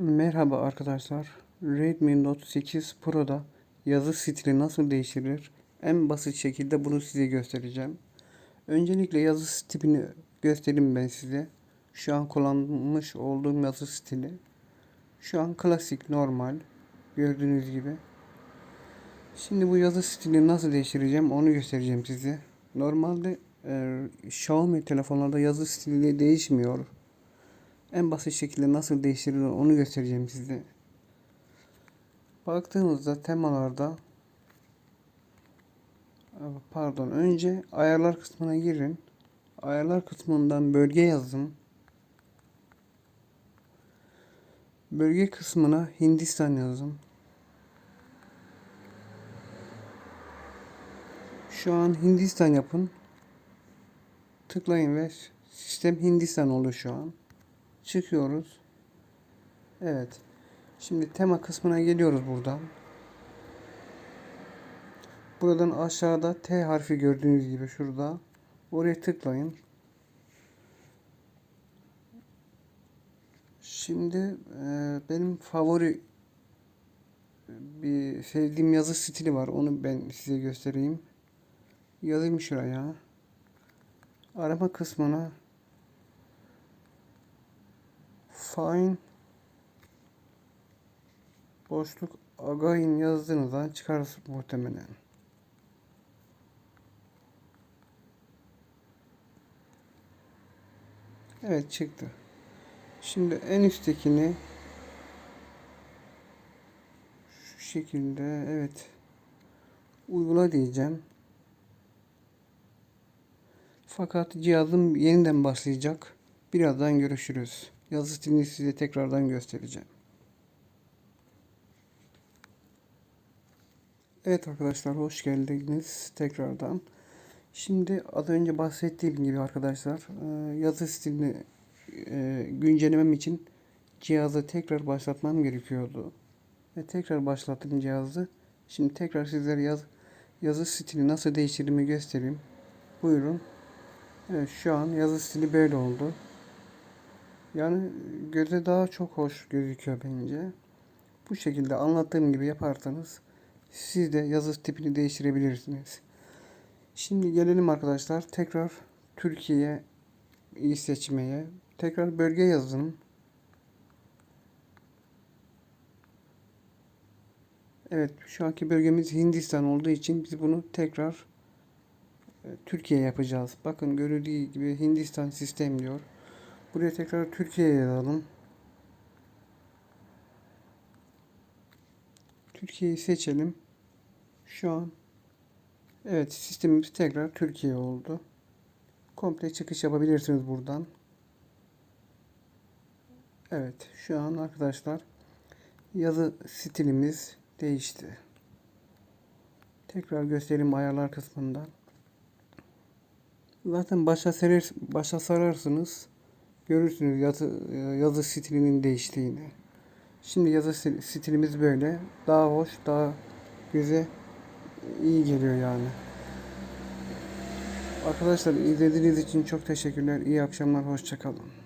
Merhaba arkadaşlar. Redmi Note 8 Pro'da yazı stili nasıl değiştirilir? En basit şekilde bunu size göstereceğim. Öncelikle yazı stilini göstereyim ben size. Şu an kullanmış olduğum yazı stili. Şu an klasik normal. Gördüğünüz gibi. Şimdi bu yazı stilini nasıl değiştireceğim onu göstereceğim size. Normalde e, Xiaomi telefonlarda yazı stili değişmiyor. En basit şekilde nasıl değiştirilir onu göstereceğim size. Baktığınızda temalarda pardon önce ayarlar kısmına girin. Ayarlar kısmından bölge yazın. Bölge kısmına Hindistan yazın. Şu an Hindistan yapın. Tıklayın ve sistem Hindistan oldu şu an. Çıkıyoruz. Evet. Şimdi tema kısmına geliyoruz buradan. Buradan aşağıda T harfi gördüğünüz gibi şurada. Oraya tıklayın. Şimdi e, benim favori bir sevdiğim yazı stili var. Onu ben size göstereyim. Yazayım şuraya. Arama kısmına Fine boşluk Again yazdığınızda çıkar muhtemelen. Evet çıktı. Şimdi en üsttekini şu şekilde evet uygula diyeceğim. Fakat cihazım yeniden başlayacak. Birazdan görüşürüz. Yazı stilini size tekrardan göstereceğim. Evet arkadaşlar hoş geldiniz tekrardan. Şimdi az önce bahsettiğim gibi arkadaşlar e, yazı stilini e, güncellemem için cihazı tekrar başlatmam gerekiyordu. Ve tekrar başlattım cihazı. Şimdi tekrar sizlere yaz, yazı stili nasıl değiştirdiğimi göstereyim. Buyurun. Evet şu an yazı stili böyle oldu. Yani göze daha çok hoş gözüküyor bence. Bu şekilde anlattığım gibi yaparsanız siz de yazı tipini değiştirebilirsiniz. Şimdi gelelim arkadaşlar tekrar Türkiye iyi seçmeye. Tekrar bölge yazın. Evet şu anki bölgemiz Hindistan olduğu için biz bunu tekrar e, Türkiye yapacağız. Bakın görüldüğü gibi Hindistan sistem diyor. Buraya tekrar Türkiye'ye yazalım. Türkiye'yi seçelim. Şu an evet sistemimiz tekrar Türkiye oldu. Komple çıkış yapabilirsiniz buradan. Evet şu an arkadaşlar yazı stilimiz değişti. Tekrar göstereyim ayarlar kısmından. Zaten başa sarar, başa sararsınız. Görürsünüz yazı, yazı stilinin değiştiğini. Şimdi yazı stilimiz böyle. Daha hoş, daha güzel, iyi geliyor yani. Arkadaşlar izlediğiniz için çok teşekkürler. İyi akşamlar, hoşçakalın.